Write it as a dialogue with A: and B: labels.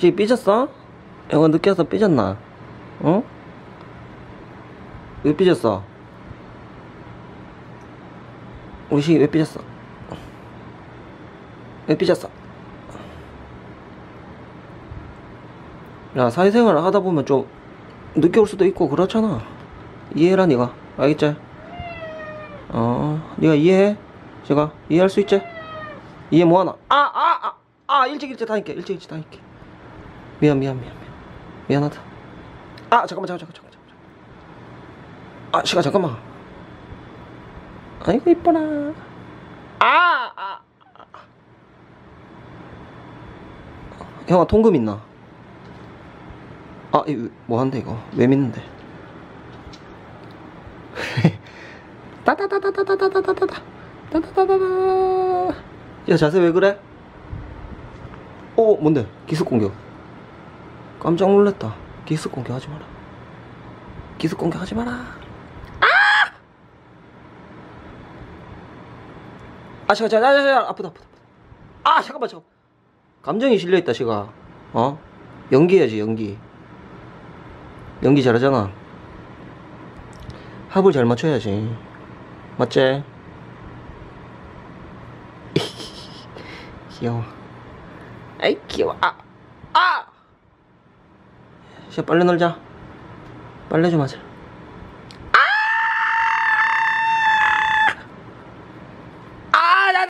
A: 시 삐졌어? 늦게 와서 삐졌나? 어? 왜 삐졌어? 우리 시왜 삐졌어? 왜 삐졌어? 야 사회생활을 하다 보면 좀 늦게 올 수도 있고 그렇잖아 이해해라 니가 알겠지? 어 니가 이해해? 제가 이해할 수 있지? 이해 뭐하나? 아아아 아, 아, 일찍 일찍 다닐게 일찍 일찍 다닐게 미안 미안 미안 미안 미안하다 아 잠깐만 잠깐만 잠깐만 잠깐만 아 시간 잠깐만 아이고 이뻐라 아, 아, 아. 형아 통금 있나? 아, 이거 뭐 한대 이거? 왜 믿는데? 따다다다다다다다다다 따다다다다 야 자세 왜 그래? 어 뭔데? 기습 공격 깜짝 놀랐다. 기습 공격 하지 마라. 기습 공격 하지 마라. 아! 잠깐 잠깐 잠깐 잠깐 아프다 아프다. 아 잠깐만 잠깐. 감정이 실려있다 시가. 어? 연기해야지 연기. 연기 잘하잖아. 합을 잘 맞춰야지. 맞지? 귀여워. 아이 귀여워. 아! 아! 시 빨래 널자 빨래 좀 하자